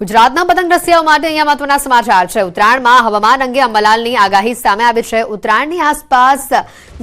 ગુજરાતના પતંગ રસિયાઓ માટે અહીંયા મહત્વના સમાચાર છે. ઉત્તરાયણમાં હવામાન અંગે અંબલાલની આગાહી સામે આવી છે. ઉત્તરાયણની આસપાસ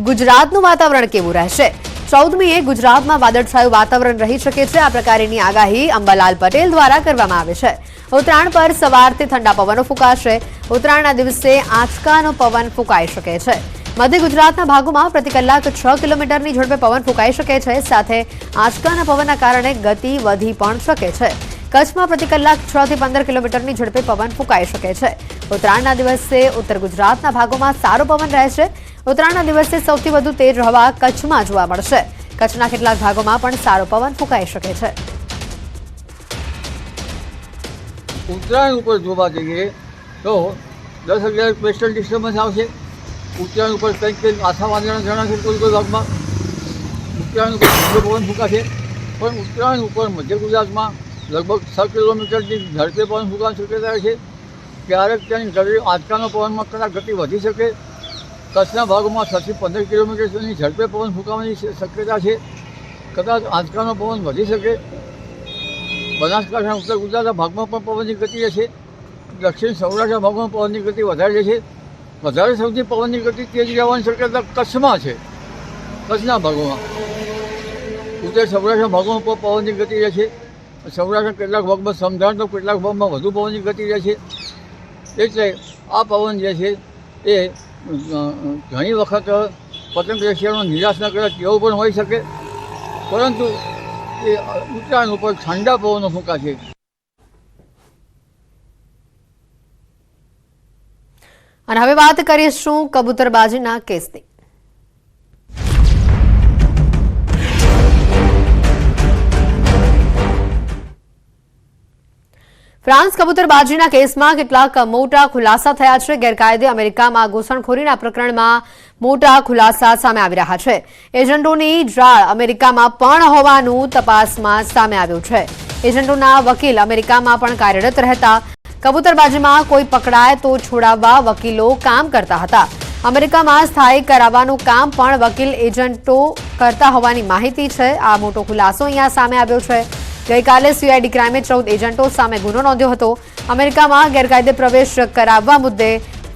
ગુજરાતનું વાતાવરણ કેવું રહેશે? ચૌદમીએ ગુજરાતમાં વાદળછાયું વાતાવરણ રહી શકે છે. આ પ્રકારની આગાહી અંબાલાલ પટેલ દ્વારા કરવામાં આવી છે. ઉત્તરાયણ પર સવારથી ઠંડા પવનો ફૂંકાશે. ઉત્તરાયણના દિવસે આંચકાનો પવન ફૂંકાઈ શકે છે. મધ્ય ગુજરાતના ભાગોમાં પ્રતિ કલાક છ કિલોમીટરની ઝડપે પવન ફૂંકાઈ શકે છે. સાથે આંચકાના પવનના કારણે ગતિ વધી પણ શકે છે. કચ્છમાં પ્રતિ કલાક છ થી પંદર કિલોમીટરની ઝડપે પવન ફૂંકાઈ શકે છે. ઉત્તરાયણના દિવસે ઉત્તર ગુજરાતના ભાગોમાં સારો પવન રહેશે. ઉત્તરાયણના દિવસે સૌથી વધુ તેજ હવા કચ્છમાં જોવા મળશે. કચ્છના કેટલાક ભાગોમાં પણ સારો પવન ફૂંકાઈ શકે છે. ઉત્તરાયણ ઉપર જોવા જઈએ તો દસ અગિયાર વેસ્ટર્ન ડિસ્ટર્બન્સ આવશે. ઉત્તરાયણ ઉપર કંઈક કંઈક આથા વાંદરા જણાશે કોઈ કોઈ ભાગમાં. ઉત્તરાયણ ઉપર ઠંડો પવન ફૂંકાશે. પણ ઉત્તરાયણ ઉપર મધ્ય ગુજરાતમાં લગભગ છ કિલોમીટરની ઝડપે પવન ફૂંકાવાની શક્યતા છે, ક્યારેક ત્યાંની ગતિ આંચકાનો પવનમાં કદાચ ગતિ વધી શકે. કચ્છના ભાગોમાં છથી પંદર કિલોમીટર સુધીની ઝડપે પવન ફૂંકાવાની શક્યતા છે. કદાચ આંચકાનો પવન વધી શકે. બનાસકાંઠા ઉત્તર ગુજરાતના ભાગમાં પણ પવનની ગતિ રહેશે દક્ષિણ સૌરાષ્ટ્રના ભાગમાં પવનની ગતિ વધારે રહેશે વધારે સૌથી પવનની ગતિ તેજ રહેવાની શક્યતા કચ્છમાં છે. કચ્છના ભાગોમાં. ઉત્તર સૌરાષ્ટ્રના ભાગોમાં પણ પવનની ગતિ રહેશે સૌરાષ્ટ્રના કેટલાક ભાગમાં સમજાણ તો કેટલાક ભાગમાં વધુ પવનની ગતિ રહેશે એટલે આ પવન જે છે એ ઘણી વખત પતંગ રશિયાનો નિરાશ ન કરે તેવું પણ હોઈ શકે. પરંતુ એ ઉત્તરાયણ ઉપર ઠંડા પવનો ફૂંકાશે. અને હવે વાત કરીશું કબૂતરબાજીના કેસની. ફ્રાન્સ કબૂતરબાજીના કેસમાં કેટલાક મોટા ખુલાસા થયા છે. ગેરકાયદે અમેરિકામાં ઘૂસણખોરીના પ્રકરણમાં મોટા ખુલાસા સામે આવી રહ્યા છે. એજન્ટોની જાળ અમેરિકામાં પણ હોવાનું તપાસમાં સામે આવ્યું છે. એજન્ટોના વકીલ અમેરિકામાં પણ કાર્યરત રહેતા. કબૂતરબાજીમાં કોઈ પકડાય તો છોડાવવા વકીલો કામ કરતા હતા. અમેરિકામાં સ્થાયી કરાવવાનું કામ પણ વકીલ એજન્ટો કરતા હોવાની માહિતી છે. આ મોટો ખુલાસો અહીંયા સામે આવ્યો છે. ગઈકાલે સીઆઈડી ક્રાઇમે ચૌદ એજન્ટો સામે ગુનો નોંધ્યો હતો. અમેરિકામાં ગેરકાયદે પ્રવેશ કરાવવા મુદ્દે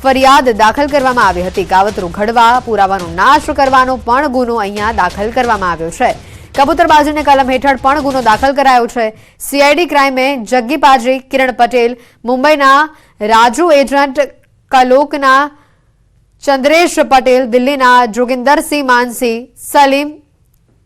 ફરિયાદ દાખલ કરવામાં આવી હતી. કાવતરું ઘડવા, પુરાવાનો નાશ કરવાનો પણ ગુનો અહીંયા દાખલ કરવામાં આવ્યો છે. કબૂતરબાજીને કલમ હેઠળ પણ ગુનો દાખલ કરાયો છે. સીઆઈડી ક્રાઇમે જગ્ગી પાજી કિરણ પટેલ, મુંબઈના રાજુ એજન્ટ કલોકના, ચંદ્રેશ પટેલ, દિલ્હીના જોગિંદરસિંહ માનસિંહ સલીમ,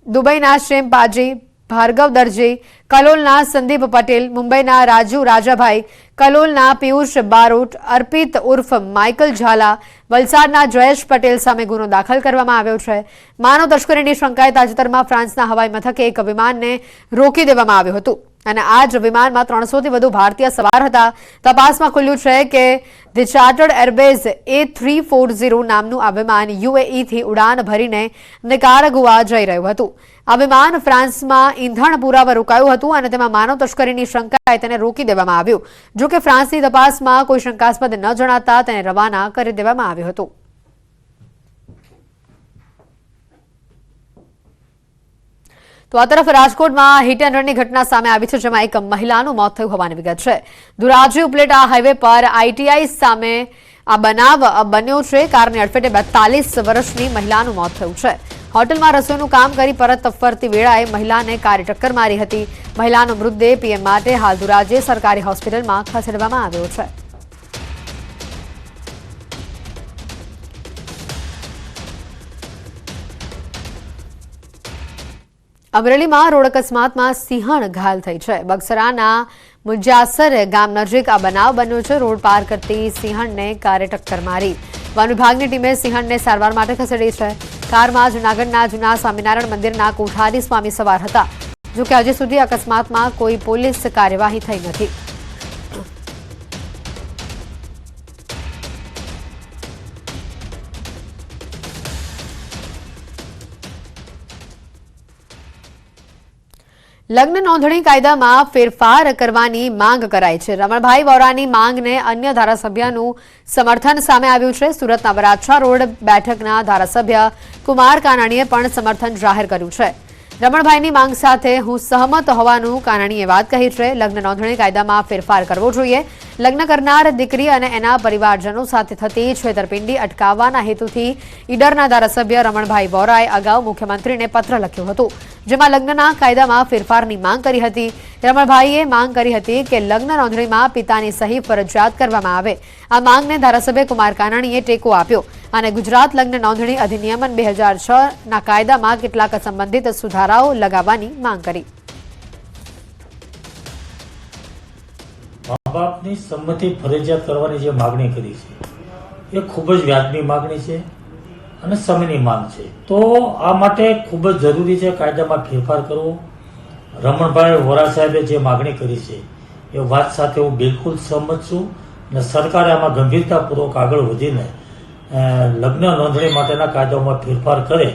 દુબઈના શેમ પાજી ભાર્ગવ દરજી, કલોલના સંદીપ પટેલ, મુંબઈના રાજુ રાજાભાઈ, કલોલના પિયુષ બારોટ, અર્પિત ઉર્ફ માઇકલ ઝાલા, વલસાડના જયેશ પટેલ સામે ગુનો દાખલ કરવામાં આવ્યો છે. માનવ તસ્કરીની શંકાએ તાજેતરમાં ફ્રાન્સના હવાઈ મથકે એક વિમાનને રોકી દેવામાં આવ્યું હતું. અને આ જ વિમાનમાં ત્રણસોથી વધુ ભારતીય સવાર હતા. તપાસમાં ખુલ્યું છે કે the chartered airbus A three four zero નામનું આ વિમાન યુએઈથી ઉડાન ભરીને નિકારગુઆ જઈ રહ્યું હતું. આ વિમાન ફ્રાન્સમાં ઈંધણ પુરાવા રોકાયું હતું અને તેમાં માનવ તસ્કરીની શંકાએ તેને રોકી દેવામાં આવ્યું. જો કે ફ્રાન્સની તપાસમાં કોઈ શંકાસ્પદ ન જણાતા તેને રવાના કરી દેવામાં આવ્યું હતું. તો આ તરફ રાજકોટમાં હિટ એન્ડ રનની ઘટના સામે આવી છે, જેમાં એક મહિલાનું મોત થયું હોવાની વિગત છે. દુરાજી ઉપલેટા હાઈવે પર આઈટીઆઈ સામે આ બનાવ બન્યો છે. કારની અડફેટે બેતાલીસ વર્ષની મહિલાનું મોત થયું છે. હોટલમાં રસોઈનું કામ કરી પરત ફરતી વેળાએ મહિલાને કારે ટક્કર મારી હતી. મહિલાનો મૃતદેહ પીએમ માટે હાલ દુરાજે સરકારી હોસ્પિટલમાં ખસેડવામાં આવ્યો છે. અમરેલીમાં રોડ અકસ્માતમાં સિંહણ ઘાયલ થઈ છે. બગસરાના મુજાસર ગામ નજીક આ બનાવ બન્યો છે. રોડ પાર કરતી સિંહણને કારે ટક્કર મારી. વન વિભાગની ટીમે સિંહણને સારવાર માટે ખસેડી છે. કારમાં જૂનાગઢના જૂના સ્વામિનારાયણ મંદિરના કોઠારી સ્વામી સવાર હતા, જોકે હજી સુધી અકસ્માતમાં કોઈ પોલીસ કાર્યવાહી થઈ નથી. લગ્ન નોંધણી કાયદામાં ફેરફાર કરવાની માંગ કરાઈ છે. રમણભાઈ વોરાની માંગને અન્ય ધારાસભ્યનું સમર્થન સામે આવ્યું છે. સુરતના વરાછા રોડ બેઠકના ધારાસભ્ય કુમાર કાનાણીએ પણ સમર્થન જાહેર કર્યું છે. રમણભાઈની માંગ સાથે હું સહમત હોવાનું કાનાણીએ વાત કહી છે. લગ્ન નોંધણી કાયદામાં ફેરફાર કરવો જોઈએ. લગ્ન કરનાર દીકરી અને એના પરિવારજનો સાથે થતી છેતરપિંડી અટકાવવાના હેતુથી ઈડરના ધારાસભ્ય રમણભાઈ વોરાએ અગાઉ મુખ્યમંત્રીને પત્ર લખ્યું હતું. જેમાં લગ્નના કાયદામાં ફેરફારની માંગ કરી હતી. રમણભાઈએ માંગ કરી હતી કે લગ્ન નોંધણીમાં પિતાની સહી ફરજિયાત કરવામાં આવે. આ માંગને ધારાસભ્ય કુમાર કાનાણીએ ટેકો આપ્યો અને ગુજરાત લગ્ન નોંધણી અધિનિયમન બે હજાર છ ના કાયદામાં કેટલાક સંબંધિત સુધારાઓ લગાવવાની માંગ કરી. મા બાપની સંમતિ ફરજિયાત કરવાની જે માગણી કરી છે, એ ખૂબ જ વ્યાજબી માગણી છે. અને સમયની માંગ છે. તો આ માટે ખૂબ જ જરૂરી છે કાયદામાં ફેરફાર કરવો. રમણભાઈ વોરા સાહેબે જે માગણી કરી છે, એ વાત સાથે હું બિલકુલ સહમત છું અને સરકારે આમાં ગંભીરતાપૂર્વક આગળ વધીને લગ્ન નોંધણી માટેના કાયદાઓમાં ફેરફાર કરે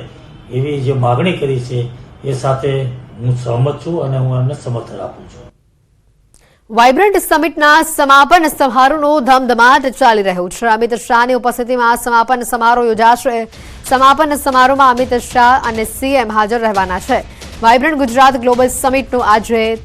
એવી જે માગણી કરી છે, એ સાથે હું સહમત છું અને હું એમને સમર્થન આપું છું. વાઇબ્રન્ટ સમિટના સમાપન સમારોહનું ધમધમાટ ચાલી રહ્યું છે. અમિત શાહની ઉપસ્થિતિમાં સમાપન સમારોહ યોજાશે. સમાપન સમારોહમાં અમિત શાહ અને સીએમ હાજર રહેવાના છે. વાઇબ્રન્ટ ગુજરાત ગ્લોબલ સમિટનું આજે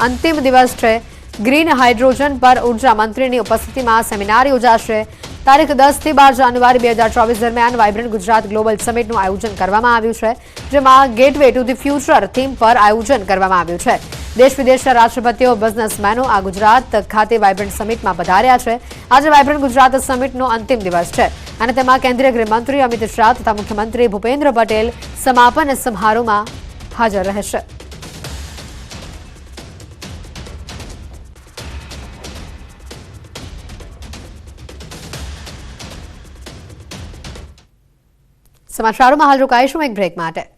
અંતિમ દિવસ છે. ગ્રીન હાઇડ્રોજન પર ઊર્જા મંત્રીની ઉપસ્થિતિમાં સેમિનાર યોજાશે. તારીખ દસથી બાર જાન્યુઆરી બે હજાર ચોવીસ દરમિયાન વાઇબ્રન્ટ ગુજરાત ગ્લોબલ સમિટનું આયોજન કરવામાં આવ્યું છે, જેમાં gateway to the future theme પર આયોજન કરવામાં આવ્યું છે. દેશ વિદેશના રાષ્ટ્રપતિઓ બિઝનેસમેનો આ ગુજરાત ખાતે વાયબ્રન્ટ સમિટમાં પધાર્યા છે. આજે વાયબ્રન્ટ ગુજરાત સમિટનો અંતિમ દિવસ છે. અને તેમાં કેન્દ્રીય ગૃહમંત્રી અમિત શાહ તથા મુખ્યમંત્રી ભૂપેન્દ્ર પટેલ સમાપન સમારોહમાં હાજર રહેશે. સમાચારોમાં હાલ રોકાઈશું એક બ્રેક માટે.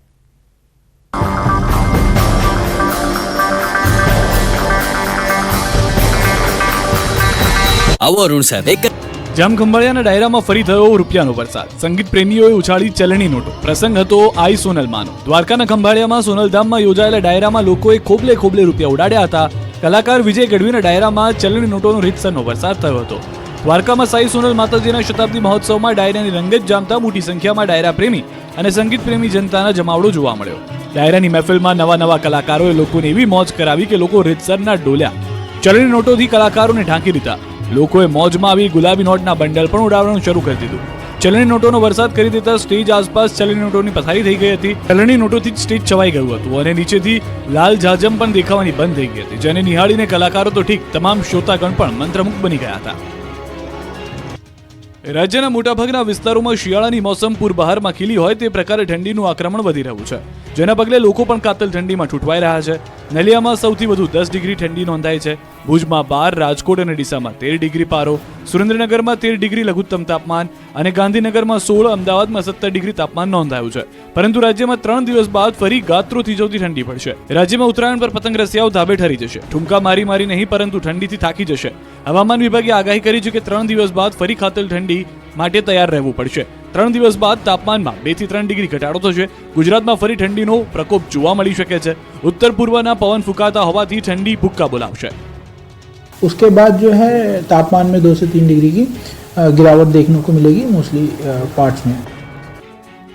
આવો અરુણ સાહેબ. એક જામખંભાળિયાના ડાયરામાં ફરી થયો રૂપિયાનો વરસાદ. સંગીત પ્રેમીઓએ ઉછાળી ચલણી નોટો. પ્રસંગ હતો આઈ સોનલમાનો. દ્વારકાના ખંભાળિયામાં સોનલધામમાં યોજાયેલા ડાયરામાં લોકોએ ખોબલે ખોબલે રૂપિયા ઉડાડ્યા હતા. કલાકાર વિજય ગઢવીના ડાયરામાં ચલણી નોટોનો રીતસરનો વરસાદ થયો હતો. દ્વારકામાં સાઈ સોનલ માતાજીના શતાબ્દી મહોત્સવમાં ડાયરાની રંગત જામતા મોટી સંખ્યામાં ડાયરા પ્રેમી અને સંગીત પ્રેમી જનતાના જમાવડો જોવા મળ્યો. ડાયરાની મહેફિલમાં નવા નવા કલાકારોએ લોકોને એવી મોજ કરાવી કે લોકો રીતસરના ડોલ્યા. ચલણી નોટોથી કલાકારોને ઢાંકી દીધા. લોકોએ મોજમાં આવી ગુલાબી નોટના બંડલ પણ ઉડાવવાનું શરૂ કરી દીધું. ચલણી નોટોનો વરસાદ કરી દેતા સ્ટેજ આસપાસ ચલણી નોટોની પથારી થઈ ગઈ હતી. ચલણી નોટોથી જ સ્ટેજ છવાઈ ગયું હતું અને નીચેથી લાલ જાજમ પણ દેખાવાની બંધ થઈ ગઈ હતી, જેને નિહાળીને કલાકારો તો ઠીક, તમામ શ્રોતાગણ પણ મંત્રમુગ્ધ બની ગયા હતા. રાજ્યના મોટાભાગના વિસ્તારોમાં શિયાળાની મોસમ પૂરબહારમાં ખીલી હોય તે પ્રકારે ઠંડીનું આક્રમણ વધી રહ્યું છે. જેના પગલે લોકો પણ કાતલ ઠંડીમાં છૂટવાઈ રહ્યા છે. નલિયામાં સૌથી વધુ દસ ડિગ્રી ઠંડી નોંધાઈ છે. ભુજમાં બાર, રાજકોટ અને ડીસામાં તેર ડિગ્રી પારો, સુરેન્દ્રનગરમાં તેર ડિગ્રી લઘુત્તમ તાપમાન અને ગાંધીનગરમાં સોળ, અમદાવાદમાં સત્તર ડિગ્રી તાપમાન નોંધાયું છે. પરંતુ રાજ્યમાં ત્રણ દિવસ બાદ ફરી ગાત્રો થીજવતી ઠંડી પડશે. રાજ્યમાં ઉત્તરાયણ પર પતંગ રસિયાઓ ધાબે ઠરી જશે. ઠુમકા મારી મારી નહીં, પરંતુ ઠંડીથી થાકી જશે. હવામાન વિભાગે આગાહી કરી છે કે ત્રણ દિવસ બાદ ફરી ખાતેલ ઠંડી માટે તૈયાર રહેવું પડશે. ત્રણ દિવસ બાદ તાપમાનમાં બેથી ત્રણ ડિગ્રી ઘટાડો થશે. ગુજરાતમાં ફરી ઠંડીનો પ્રકોપ જોવા મળી શકે છે. ઉત્તર પૂર્વના પવન ફૂંકાતા હોવાથી ઠંડી ભૂક્કા બોલાવશે. उसके बाद जो है तापमान में दो से तीन डिग्री की अ, गिरावट देखने को मिलेगी मोस्टली पार्ट्स में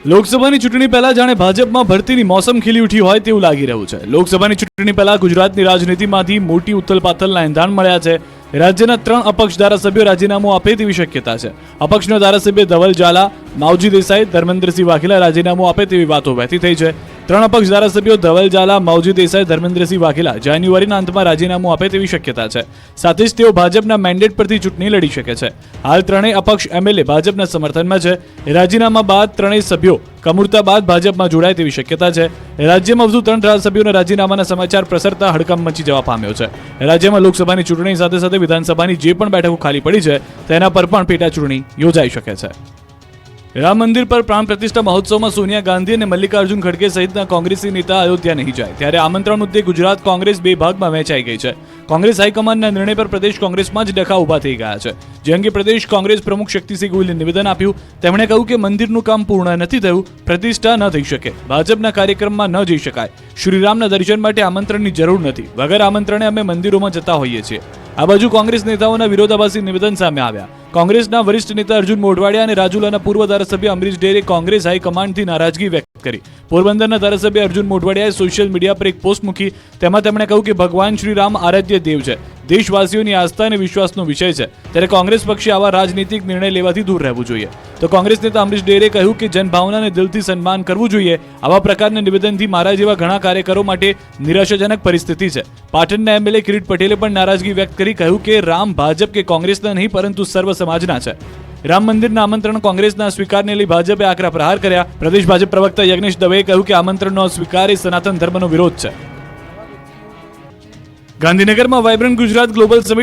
લોકસભાની ચૂંટણી પહેલા જાણે ભાજપમાં ભરતીની મોસમ ખીલી ઉઠી હોય તેવું લાગી રહ્યું છે લોકસભાની ચૂંટણી પહેલા ગુજરાતની રાજનીતિમાંથી મોટી ઉથલપાથલના એંધાણ મળ્યા છે રાજ્યના ત્રણ અપક્ષ ધારાસભ્યો રાજીનામું આપે તેવી શક્યતા છે. અપક્ષના ધારાસભ્ય ધવલ ઝાલા, માવજી દેસાઈ, ધર્મેન્દ્રસિંહ વાઘેલા રાજીનામું આપે તેવી વાતો વહેતી થઈ છે. ત્રણ અપક્ષ ધારાસભ્યો ધવલ ઝાલા, માવજી દેસાઈ, ધર્મેન્દ્રસિંહ વાઘેલા જાન્યુઆરીના અંતમાં રાજીનામું આપે તેવી શક્યતા છે. સાથે જ તેઓ ભાજપના મેન્ડેટ પરથી ચૂંટણી લડી શકે છે. હાલ ત્રણેય અપક્ષ એમએલએ ભાજપના સમર્થનમાં છે. રાજીનામા બાદ ત્રણેય સભ્યો કમુરતા બાદ ભાજપમાં જોડાય તેવી શક્યતા છે. રાજ્યમાં વધુ ત્રણ ધારાસભ્યોના રાજીનામાના સમાચાર પ્રસરતા હડકંપ મચી જવા પામ્યો છે. રાજ્યમાં લોકસભાની ચૂંટણી સાથે સાથે વિધાનસભાની જે પણ બેઠકો ખાલી પડી છે, તેના પર પણ પેટા ચૂંટણી યોજાઈ શકે છે. રામ મંદિર પર પ્રાણ પ્રતિષ્ઠા મહોત્સવમાં સોનિયા ગાંધી અને મલ્લિકાર્જુન ખડગે સહિતના કોંગ્રેસી નેતા અયોધ્યા નહીં જાય. ત્યારે આમંત્રણ મુદ્દે ગુજરાત કોંગ્રેસ બે ભાગમાં વહેંચાઈ ગઈ છે. કોંગ્રેસ હાઈકમાન્ડના નિર્ણય પર પ્રદેશ કોંગ્રેસમાં જ ડખા ઊભા થઈ ગયા છે. જે અંગે પ્રદેશ કોંગ્રેસ પ્રમુખ શક્તિસિંહ ગોહિલે નિવેદન આપ્યું. તેમણે કહ્યું કે મંદિરનું કામ પૂર્ણ નથી થયું, પ્રતિષ્ઠા ન થઈ શકે, ભાજપના કાર્યક્રમમાં ન જઈ શકાય. શ્રીરામના દર્શન માટે આમંત્રણની જરૂર નથી. વગર આમંત્રણે અમે મંદિરોમાં જતા હોઈએ છીએ. આ બાજુ કોંગ્રેસ નેતાઓના વિરોધાભાસી નિવેદન સામે આવ્યા. કોંગ્રેસના વરિષ્ઠ નેતા અર્જુન મોઢવાડિયા અને રાજુલાના પૂર્વ ધારાસભ્ય અમરીશ ડેરે કોંગ્રેસ હાઈકમાન્ડથી નારાજગી વ્યક્ત કરી. પોરબંદરના ધારાસભ્ય અર્જુન મોઢવાડિયાએ સોશિયલ મીડિયા પર એક પોસ્ટ મૂકી. તેમાં તેમણે કહ્યું કે ભગવાન શ્રી રામ આરાધ્ય દેવ છે. દેશવાસીઓની આસ્થા અને વિશ્વાસનો વિષય છે. ત્યારે કોંગ્રેસ પક્ષે આવા રાજનીતિક નિર્ણય લેવાથી દૂર રહેવું જોઈએ. તો કોંગ્રેસ નેતા અમરીશ ડેરે કહ્યું કે જનભાવનાને દિલથી સન્માન કરવું જોઈએ. આવા પ્રકારના નિવેદનથી મારા જેવા ઘણા કાર્યકરો માટે નિરાશાજનક પરિસ્થિતિ છે. પાટણના એમએલએ કિરીટ પટેલે પણ નારાજગી વ્યક્ત કરી કહ્યું કે રામ ભાજપ કે કોંગ્રેસના નહીં, પરંતુ સર્વ સમાજના છે. રામ મંદિરના આમંત્રણ કોંગ્રેસના સ્વીકારને લઈ ભાજપે આકરા પ્રહાર કર્યા. પ્રદેશ ભાજપ પ્રવક્તા યજ્ઞેશ દવેએ કહ્યું કે આમંત્રણનો સ્વીકાર એ સનાતન ધર્મનો વિરોધ છે. ગાંધીનગરમાં વાયબ્રન્ટ ગુજરાત ગ્લોબલ સમિટ